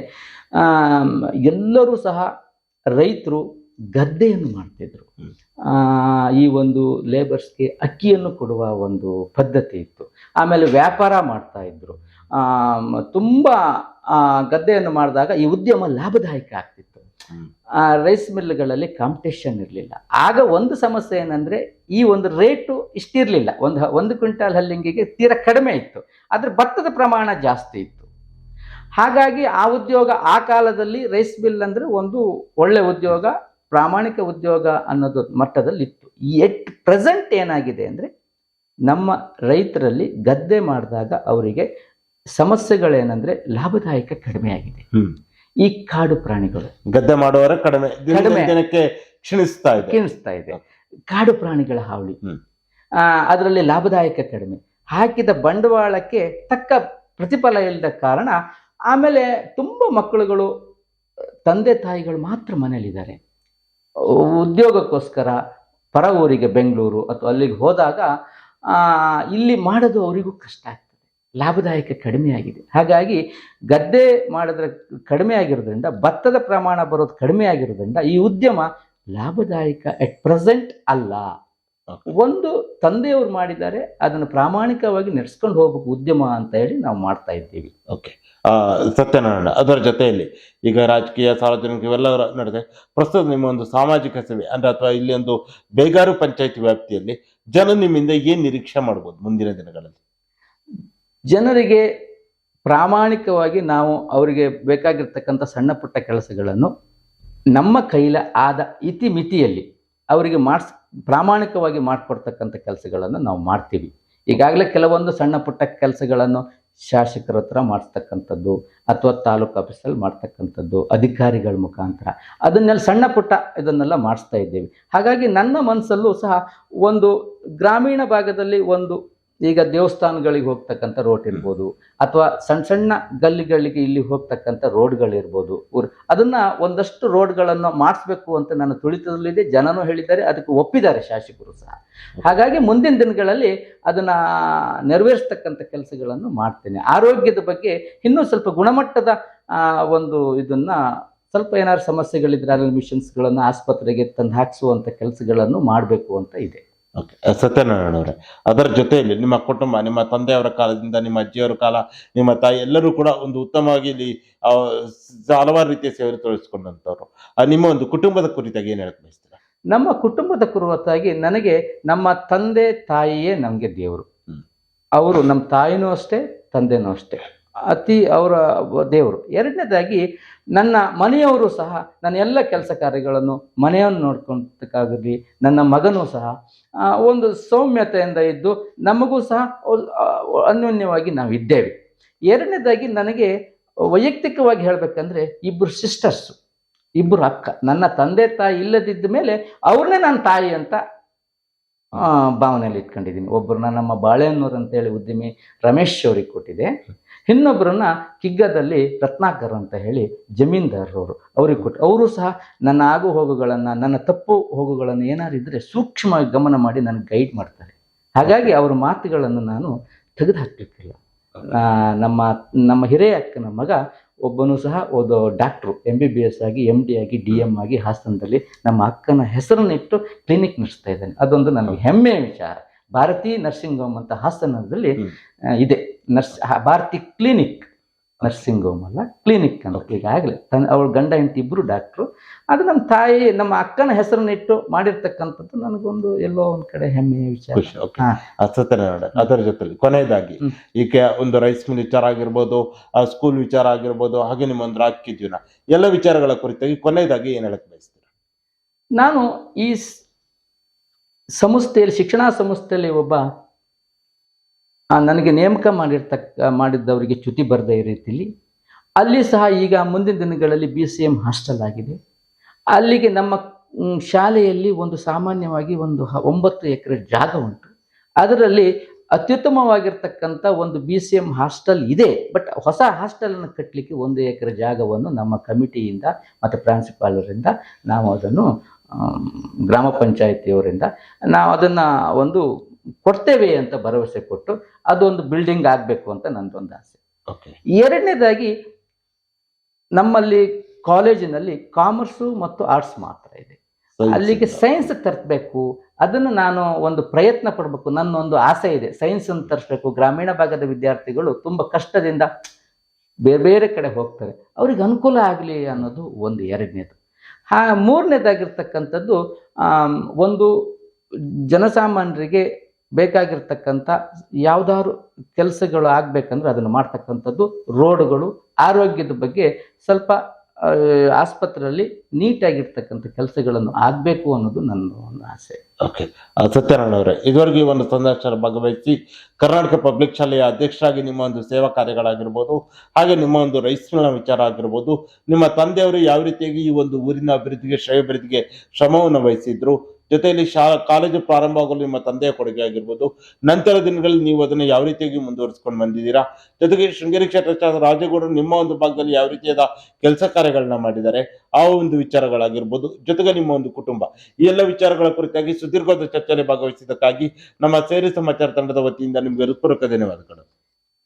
ಎಲ್ಲರೂ ಸಹ ರೈತರು ಗದ್ದೆಯನ್ನು ಮಾಡ್ತಿದ್ರು ಈ ಒಂದು ಲೇಬರ್ಸ್ಗೆ ಅಕ್ಕಿಯನ್ನು ಕೊಡುವ ಒಂದು ಪದ್ಧತಿ ಇತ್ತು. ಆಮೇಲೆ ವ್ಯಾಪಾರ ಮಾಡ್ತಾ ಇದ್ರು. ತುಂಬ ಗದ್ದೆಯನ್ನು ಮಾಡಿದಾಗ ಈ ಉದ್ಯಮ ಲಾಭದಾಯಕ ಆಗ್ತಿತ್ತು. ಆ, ರೈಸ್ ಮಿಲ್ಗಳಲ್ಲಿ ಕಾಂಪಿಟೇಷನ್ ಇರಲಿಲ್ಲ. ಆಗ ಒಂದು ಸಮಸ್ಯೆ ಏನಂದರೆ ಈ ಒಂದು ರೇಟು ಇಷ್ಟಿರಲಿಲ್ಲ. ಒಂದು ಒಂದು ಕ್ವಿಂಟಾಲ್ ಹಲ್ಲಿಂಗಿಗೆ ತೀರ ಕಡಿಮೆ ಇತ್ತು. ಆದರೆ ಭತ್ತದ ಪ್ರಮಾಣ ಜಾಸ್ತಿ ಇತ್ತು. ಹಾಗಾಗಿ ಆ ಉದ್ಯೋಗ ಆ ಕಾಲದಲ್ಲಿ ರೈಸ್ ಮಿಲ್ ಅಂದರೆ ಒಂದು ಒಳ್ಳೆ ಉದ್ಯೋಗ ಪ್ರಾಮಾಣಿಕ ಉದ್ಯೋಗ ಅನ್ನೋದು ಮಟ್ಟದಲ್ಲಿ ಇತ್ತು ಎಟ್ ಪ್ರೆಸೆಂಟ್ ಏನಾಗಿದೆ ಅಂದರೆ ನಮ್ಮ ರೈತರಲ್ಲಿ ಗದ್ದೆ ಮಾಡಿದಾಗ ಅವರಿಗೆ ಸಮಸ್ಯೆಗಳೇನೆಂದರೆ ಲಾಭದಾಯಕ ಕಡಿಮೆಯಾಗಿದೆ. ಹ್ಮ್. ಈ ಕಾಡು ಪ್ರಾಣಿಗಳು ಗದ್ದೆ ಮಾಡುವವರ ಕಡಿಮೆ. ಕಡಿಮೆ. ದಿನಕ್ಕೆ ಕ್ಷೀಣಿಸ್ತಾ ಇದೆ. ಕ್ಷೀಣಿಸ್ತಾ ಇದೆ. ಕಾಡು ಪ್ರಾಣಿಗಳ ಹಾವಳಿ. ಅದರಲ್ಲಿ ಲಾಭದಾಯಕ ಕಡಿಮೆ. ಹಾಕಿದ ಬಂಡವಾಳಕ್ಕೆ ತಕ್ಕ ಪ್ರತಿಫಲ ಇಲ್ಲದ ಕಾರಣ ಆಮೇಲೆ ತುಂಬ ಮಕ್ಕಳುಗಳು ತಂದೆ ತಾಯಿಗಳು ಮಾತ್ರ ಮನೇಲಿದ್ದಾರೆ ಉದ್ಯೋಗಕ್ಕೋಸ್ಕರ ಪರ ಊರಿಗೆ ಬೆಂಗಳೂರು ಅಥವಾ ಅಲ್ಲಿಗೆ ಹೋದಾಗ ಇಲ್ಲಿ ಮಾಡೋದು ಅವರಿಗೂ ಕಷ್ಟ ಆಗ್ತದೆ. ಲಾಭದಾಯಕ ಕಡಿಮೆ ಆಗಿದೆ ಹಾಗಾಗಿ ಗದ್ದೆ ಮಾಡಿದ್ರೆ ಕಡಿಮೆ ಆಗಿರೋದ್ರಿಂದ ಭತ್ತದ ಪ್ರಮಾಣ ಬರೋದು ಕಡಿಮೆ ಆಗಿರೋದ್ರಿಂದ ಈ ಉದ್ಯಮ ಲಾಭದಾಯಕ ಎಟ್ ಪ್ರೆಸೆಂಟ್ ಅಲ್ಲ. ಒಂದು ತಂದೆಯವರು ಮಾಡಿದ್ದಾರೆ ಅದನ್ನು ಪ್ರಾಮಾಣಿಕವಾಗಿ ನಡೆಸ್ಕೊಂಡು ಹೋಗ್ಬೇಕು ಉದ್ಯಮ ಅಂತ ಹೇಳಿ ನಾವು ಮಾಡ್ತಾ ಇದ್ದೀವಿ. ಓಕೆ ಸತ್ಯನಾರಾಯಣ ಅದರ ಜೊತೆಯಲ್ಲಿ ಈಗ ರಾಜಕೀಯ ಸಾರ್ವಜನಿಕ ಇವೆಲ್ಲ ನಡೆದೆ ಪ್ರಸ್ತುತ ನಿಮ್ಮ ಒಂದು ಸಾಮಾಜಿಕ ಸೇವೆ ಅಂದ್ರೆ ಅಥವಾ ಇಲ್ಲಿ ಒಂದು ಬೇಗಾರು ಪಂಚಾಯತ್ ವ್ಯಾಪ್ತಿಯಲ್ಲಿ ಜನ ನಿಮ್ಮಿಂದ ಏನು ನಿರೀಕ್ಷೆ ಮಾಡ್ಬೋದು ಮುಂದಿನ ದಿನಗಳಲ್ಲಿ? ಜನರಿಗೆ ಪ್ರಾಮಾಣಿಕವಾಗಿ ನಾವು ಅವರಿಗೆ ಬೇಕಾಗಿರ್ತಕ್ಕಂಥ ಸಣ್ಣ ಪುಟ್ಟ ಕೆಲಸಗಳನ್ನು ನಮ್ಮ ಕೈಲ ಆದ ಇತಿಮಿತಿಯಲ್ಲಿ ಅವರಿಗೆ ಮಾಡಿಸ್, ಪ್ರಾಮಾಣಿಕವಾಗಿ ಮಾಡಿಕೊಡ್ತಕ್ಕಂಥ ಕೆಲಸಗಳನ್ನು ನಾವು ಮಾಡ್ತೀವಿ. ಈಗಾಗಲೇ ಕೆಲವೊಂದು ಸಣ್ಣ ಪುಟ್ಟ ಕೆಲಸಗಳನ್ನು ಶಾಸಕರ ಹತ್ರ ಮಾಡಿಸ್ತಕ್ಕಂಥದ್ದು ಅಥವಾ ತಾಲೂಕು ಆಫೀಸಲ್ಲಿ ಮಾಡ್ತಕ್ಕಂಥದ್ದು, ಅಧಿಕಾರಿಗಳ ಮುಖಾಂತರ ಅದನ್ನೆಲ್ಲ ಸಣ್ಣ ಪುಟ್ಟ ಇದನ್ನೆಲ್ಲ ಮಾಡಿಸ್ತಾ ಇದ್ದೇವೆ. ಹಾಗಾಗಿ ನನ್ನ ಮನಸ್ಸಲ್ಲೂ ಸಹ ಒಂದು ಗ್ರಾಮೀಣ ಭಾಗದಲ್ಲಿ ಒಂದು ಈಗ ದೇವಸ್ಥಾನಗಳಿಗೆ ಹೋಗ್ತಕ್ಕಂಥ ರೋಡ್ ಇರ್ಬೋದು ಅಥವಾ ಸಣ್ಣ ಸಣ್ಣ ಗಲ್ಲಿಗಳಿಗೆ ಇಲ್ಲಿ ಹೋಗ್ತಕ್ಕಂಥ ರೋಡ್ಗಳಿರ್ಬೋದು ಊರು ಅದನ್ನು ಒಂದಷ್ಟು ರೋಡ್ಗಳನ್ನು ಮಾಡಿಸ್ಬೇಕು ಅಂತ ನನ್ನ ತುಳಿತದಲ್ಲಿದೆ. ಜನನೂ ಹೇಳಿದ್ದಾರೆ ಅದಕ್ಕೆ ಒಪ್ಪಿದ್ದಾರೆ ಶಾಸಕರು ಸಹ. ಹಾಗಾಗಿ ಮುಂದಿನ ದಿನಗಳಲ್ಲಿ ಅದನ್ನು ನೆರವೇರಿಸ್ತಕ್ಕಂಥ ಕೆಲಸಗಳನ್ನು ಮಾಡ್ತೇನೆ. ಆರೋಗ್ಯದ ಬಗ್ಗೆ ಇನ್ನೂ ಸ್ವಲ್ಪ ಗುಣಮಟ್ಟದ ಒಂದು ಇದನ್ನು ಸ್ವಲ್ಪ ಏನಾದ್ರು ಸಮಸ್ಯೆಗಳಿದ್ರೆ ಅಲ್ಲಿ ಮಿಷನ್ಸ್ಗಳನ್ನು ಆಸ್ಪತ್ರೆಗೆ ತಂದು ಹಾಕಿಸುವಂಥ ಕೆಲಸಗಳನ್ನು ಮಾಡಬೇಕು ಅಂತ ಇದೆ. ಓಕೆ ಸತ್ಯನಾರಾಯಣ ಅವರೇ ಅದರ ಜೊತೆಯಲ್ಲಿ ನಿಮ್ಮ ಕುಟುಂಬ ನಿಮ್ಮ ತಂದೆಯವರ ಕಾಲದಿಂದ ನಿಮ್ಮ ಅಜ್ಜಿಯವರ ಕಾಲ ನಿಮ್ಮ ತಾಯಿ ಎಲ್ಲರೂ ಕೂಡ ಒಂದು ಉತ್ತಮವಾಗಿ ಇಲ್ಲಿ ಹಲವಾರು ರೀತಿಯ ಸೇವೆ ಆ, ನಿಮ್ಮ ಒಂದು ಕುಟುಂಬದ ಕುರಿತಾಗಿ ಏನು ಹೇಳಕ್ ಬಯಸ್ತೀರಾ? ನಮ್ಮ ಕುಟುಂಬದ ಕುರಿತಾಗಿ ನನಗೆ ನಮ್ಮ ತಂದೆ ತಾಯಿಯೇ ನಮಗೆ ದೇವರು. ಅವರು ನಮ್ಮ ತಾಯಿನೂ ಅಷ್ಟೇ ತಂದೆನೂ ಅಷ್ಟೇ. ಅತಿ ಅವರ ದೇವರು. ಎರಡನೇದಾಗಿ ನನ್ನ ಮನೆಯವರು ಸಹ ನನ್ನ ಎಲ್ಲ ಕೆಲಸ ಕಾರ್ಯಗಳನ್ನು ಮನೆಯನ್ನು ನೋಡ್ಕೊಂತಕ್ಕಾಗಲಿ ನನ್ನ ಮಗನೂ ಸಹ ಒಂದು ಸೌಮ್ಯತೆಯಿಂದ ಇದ್ದು ನಮಗೂ ಸಹ ಅನ್ಯೋನ್ಯವಾಗಿ ನಾವಿದ್ದೇವೆ. ಎರಡನೇದಾಗಿ ನನಗೆ ವೈಯಕ್ತಿಕವಾಗಿ ಹೇಳಬೇಕಂದ್ರೆ ಇಬ್ಬರು ಸಿಸ್ಟರ್ಸು ಇಬ್ಬರು ಅಕ್ಕ. ನನ್ನ ತಂದೆ ತಾಯಿ ಇಲ್ಲದಿದ್ದ ಮೇಲೆ ಅವ್ರನ್ನೇ ನನ್ನ ತಾಯಿ ಅಂತ ಭಾವನೆಯಲ್ಲಿ ಇಟ್ಕೊಂಡಿದ್ದೀನಿ. ಒಬ್ಬರನ್ನ ನಮ್ಮ ಬಾಳೆಹನ್ನೂರು ಅಂತೇಳಿ ಉದ್ಯಮಿ ರಮೇಶ್ ಅವ್ರಿಗೆ ಕೊಟ್ಟಿದೆ. ಇನ್ನೊಬ್ಬರನ್ನ ಕಿಗ್ಗದಲ್ಲಿ ರತ್ನಾಕರ್ ಅಂತ ಹೇಳಿ ಜಮೀನ್ದಾರರವರು ಅವ್ರಿಗೆ ಕೊಟ್ಟು, ಅವರು ಸಹ ನನ್ನ ಆಗು ಹೋಗುಗಳನ್ನು, ನನ್ನ ತಪ್ಪು ಹೋಗುಗಳನ್ನು ಏನಾದ್ರು ಇದ್ದರೆ ಸೂಕ್ಷ್ಮವಾಗಿ ಗಮನ ಮಾಡಿ ನನಗೆ ಗೈಡ್ ಮಾಡ್ತಾರೆ. ಹಾಗಾಗಿ ಅವ್ರ ಮಾತುಗಳನ್ನು ನಾನು ತೆಗೆದು ಹಾಕಲಿಕ್ಕಿಲ್ಲ ನಮ್ಮ ನಮ್ಮ ಹಿರಿಯ ಅಕ್ಕನ ಮಗ ಒಬ್ಬನು ಸಹ ಒಂದು doctor M B B S ಆಗಿ ಎಂ ಡಿ ಆಗಿ ಡಿ ಎಂ ಆಗಿ ಹಾಸನದಲ್ಲಿ ನಮ್ಮ ಅಕ್ಕನ ಹೆಸರನ್ನಿಟ್ಟು ಕ್ಲಿನಿಕ್ ನಡೆಸ್ತಾ ಇದ್ದಾನೆ. ಅದೊಂದು ನನಗೆ ಹೆಮ್ಮೆಯ ವಿಚಾರ. ಭಾರತೀ ನರ್ಸಿಂಗ್ ಹೋಮ್ ಅಂತ ಹಾಸನದಲ್ಲಿ ಇದೆ. Nurse Bharati clinic nursing home ಅಲ್ಲ ಕ್ಲಿನಿಕ್ ಅಂತ. ಈಗಾಗಲೇ ತನ್ನ ಅವಳ ಗಂಡ ಹೆಂಡತಿ ಇಬ್ಬರು ಡಾಕ್ಟ್ರು ಅದು ನಮ್ಮ ತಾಯಿ ನಮ್ಮ ಅಕ್ಕನ ಹೆಸರನ್ನಿಟ್ಟು ಮಾಡಿರ್ತಕ್ಕಂಥದ್ದು ನನಗೊಂದು ಎಲ್ಲೋ ಒಂದು ಕಡೆ ಹೆಮ್ಮೆ ವಿಚಾರ. ಅದರ ಜೊತೆಲಿ ಕೊನೆಯದಾಗಿ. ಈಗ ಒಂದು ರೈಸ್ ಮಿಲ್ ವಿಚಾರ ಆಗಿರ್ಬೋದು ಆ ಸ್ಕೂಲ್ ವಿಚಾರ ಆಗಿರ್ಬೋದು ಹಾಗೆ ನಿಮ್ಮೊಂದು ರಾಜಕೀಯ ಜೀವನ. ಎಲ್ಲ ವಿಚಾರಗಳ ಕುರಿತಾಗಿ ಕೊನೆಯದಾಗಿ ಏನು ಹೇಳಕ್ ಬಯಸ್ತೀರಾ? ನಾನು ಈ ಸಂಸ್ಥೆಯಲ್ಲಿ ಶಿಕ್ಷಣ ಸಂಸ್ಥೆಯಲ್ಲಿ ಒಬ್ಬ ನನಗೆ ನೇಮಕ ಮಾಡಿರ್ತಕ್ಕ, ಮಾಡಿದ್ದವರಿಗೆ ಚ್ಯುತಿ ಬರದೇ ಈ ರೀತಿಯಲ್ಲಿ ಅಲ್ಲಿ ಸಹ ಈಗ ಮುಂದಿನ ದಿನಗಳಲ್ಲಿ ಬಿ ಸಿ ಎಂ ಹಾಸ್ಟೆಲ್ ಆಗಿದೆ. ಅಲ್ಲಿಗೆ ನಮ್ಮ ಶಾಲೆಯಲ್ಲಿ ಒಂದು ಸಾಮಾನ್ಯವಾಗಿ ಒಂದು ಒಂಬತ್ತು ಎಕರೆ ಜಾಗ ಉಂಟು. ಅದರಲ್ಲಿ ಅತ್ಯುತ್ತಮವಾಗಿರ್ತಕ್ಕಂಥ ಒಂದು ಬಿ ಸಿ ಎಂ ಹಾಸ್ಟೆಲ್ ಇದೆ ಬಟ್ ಹೊಸ ಹಾಸ್ಟೆಲನ್ನು ಕಟ್ಟಲಿಕ್ಕೆ ಒಂದು ಎಕರೆ ಜಾಗವನ್ನು ನಮ್ಮ ಕಮಿಟಿಯಿಂದ ಮತ್ತು ಪ್ರಾಂಶುಪಾಲರಿಂದ ನಾವು ಅದನ್ನು ಗ್ರಾಮ ಪಂಚಾಯಿತಿಯವರಿಂದ ನಾವು ಅದನ್ನು ಒಂದು ಕೊಡ್ತೇವೆ ಅಂತ ಭರವಸೆ ಕೊಟ್ಟು ಅದೊಂದು ಬಿಲ್ಡಿಂಗ್ ಆಗಬೇಕು ಅಂತ ನನ್ನದೊಂದು ಆಸೆ. ಓಕೆ ಎರಡನೇದಾಗಿ ನಮ್ಮಲ್ಲಿ ಕಾಲೇಜಿನಲ್ಲಿ ಕಾಮರ್ಸು ಮತ್ತು ಆರ್ಟ್ಸ್ ಮಾತ್ರ ಇದೆ. ಅಲ್ಲಿಗೆ ಸೈನ್ಸ್ ತರಿಸ್ಬೇಕು. ಅದನ್ನು ನಾನು ಒಂದು ಪ್ರಯತ್ನ ಪಡಬೇಕು. ನನ್ನ ಒಂದು ಆಸೆ ಇದೆ. ಸೈನ್ಸ್ ಅನ್ನು ತರಿಸ್ಬೇಕು. ಗ್ರಾಮೀಣ ಭಾಗದ ವಿದ್ಯಾರ್ಥಿಗಳು ತುಂಬ ಕಷ್ಟದಿಂದ ಬೇರೆ ಬೇರೆ ಕಡೆ ಹೋಗ್ತಾರೆ. ಅವ್ರಿಗೆ ಅನುಕೂಲ ಆಗಲಿ ಅನ್ನೋದು ಒಂದು ಎರಡನೇದು. ಹಾ ಮೂರನೇದಾಗಿರ್ತಕ್ಕಂಥದ್ದು ಒಂದು ಜನಸಾಮಾನ್ಯರಿಗೆ ಬೇಕಾಗಿರ್ತಕ್ಕಂಥ ಯಾವುದಾದ್ರು ಕೆಲಸಗಳು ಆಗಬೇಕಂದ್ರೆ ಅದನ್ನು ಮಾಡ್ತಕ್ಕಂಥದ್ದು ರೋಡ್ಗಳು, ಆರೋಗ್ಯದ ಬಗ್ಗೆ ಸ್ವಲ್ಪ ಆಸ್ಪತ್ರೆಯಲ್ಲಿ ನೀಟಾಗಿರ್ತಕ್ಕಂಥ ಕೆಲಸಗಳನ್ನು ಆಗಬೇಕು ಅನ್ನೋದು ನನ್ನ ಒಂದು ಆಸೆ. ಓಕೆ. ಸತ್ಯನಾರಾಯಣ ಅವರೇ, ಇದುವರೆಗೂ ಒಂದು ಸಂದರ್ಶನ ಭಾಗವಹಿಸಿ ಕರ್ನಾಟಕ ಪಬ್ಲಿಕ್ ಶಾಲೆಯ ಅಧ್ಯಕ್ಷರಾಗಿ ನಿಮ್ಮ ಒಂದು ಸೇವಾ ಕಾರ್ಯಗಳಾಗಿರ್ಬೋದು, ಹಾಗೆ ನಿಮ್ಮ ಒಂದು ರೈಸ್ ಮಿಲ್ನ ವಿಚಾರ ಆಗಿರ್ಬೋದು, ನಿಮ್ಮ ತಂದೆಯವರು ಯಾವ ರೀತಿಯಾಗಿ ಈ ಒಂದು ಊರಿನ ಅಭಿವೃದ್ಧಿಗೆ ಶ್ರೇಯೋಭಿವೃದ್ಧಿಗೆ ಶ್ರಮವನ್ನು ವಹಿಸಿದ್ರು ಜೊತೆಯಲ್ಲಿ ಶಾ, ಕಾಲೇಜು ಪ್ರಾರಂಭವಾಗಲು ನಿಮ್ಮ ತಂದೆಯ ಕೊಡುಗೆ ಆಗಿರ್ಬೋದು. ನಂತರ ದಿನಗಳಲ್ಲಿ ನೀವು ಅದನ್ನು ಯಾವ ರೀತಿಯಾಗಿ ಮುಂದುವರಿಸ್ಕೊಂಡು ಬಂದಿದ್ದೀರಾ? ಜೊತೆಗೆ ಶೃಂಗೇರಿ ಕ್ಷೇತ್ರ ರಾಜೇಗೌಡರು ನಿಮ್ಮ ಒಂದು ಭಾಗದಲ್ಲಿ ಯಾವ ರೀತಿಯಾದ ಕೆಲಸ ಕಾರ್ಯಗಳನ್ನ ಮಾಡಿದ್ದಾರೆ? ಆ ಒಂದು ವಿಚಾರಗಳಾಗಿರ್ಬೋದು. ಜೊತೆಗೆ ನಿಮ್ಮ ಒಂದು ಕುಟುಂಬ. ಈ ಎಲ್ಲ ವಿಚಾರಗಳ ಕುರಿತಾಗಿ ಸುದೀರ್ಘವಾದ ಚರ್ಚೆಯಲ್ಲಿ ಭಾಗವಹಿಸಿದ್ದಕ್ಕಾಗಿ ನಮ್ಮ ಸೇರಿ ಸಮಾಚಾರ ತಂಡದ ವತಿಯಿಂದ ನಿಮಗೆ ಹೃತ್ಪೂರ್ವಕ ಧನ್ಯವಾದಗಳು.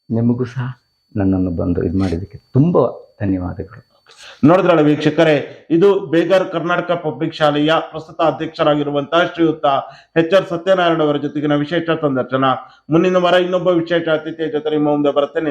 ನಿಮಗೂ ಸಹ ನನ್ನನ್ನು ಬಂದು ಇದು ಮಾಡಿದ್ದಕ್ಕೆ ತುಂಬ ಧನ್ಯವಾದಗಳು. ನೋಡಿದ್ರಲ್ಲ ವೀಕ್ಷಕರೇ, ಇದು ಬೇಗರ್ ಕರ್ನಾಟಕ ಪಬ್ಲಿಕ್ ಶಾಲೆಯ ಪ್ರಸ್ತುತ ಅಧ್ಯಕ್ಷರಾಗಿರುವಂತಹ ಶ್ರೀಯುತ ಎಚ್ ಆರ್ ಸತ್ಯನಾರಾಯಣ ಅವರ ಜೊತೆಗಿನ ವಿಶೇಷ ಸಂದರ್ಶನ. ಮುಂದಿನ ವಾರ ಇನ್ನೊಬ್ಬ ವಿಶೇಷ ಅತಿಥಿಯ ಜೊತೆ ನಿಮ್ಮ ಮುಂದೆ ಬರುತ್ತೆ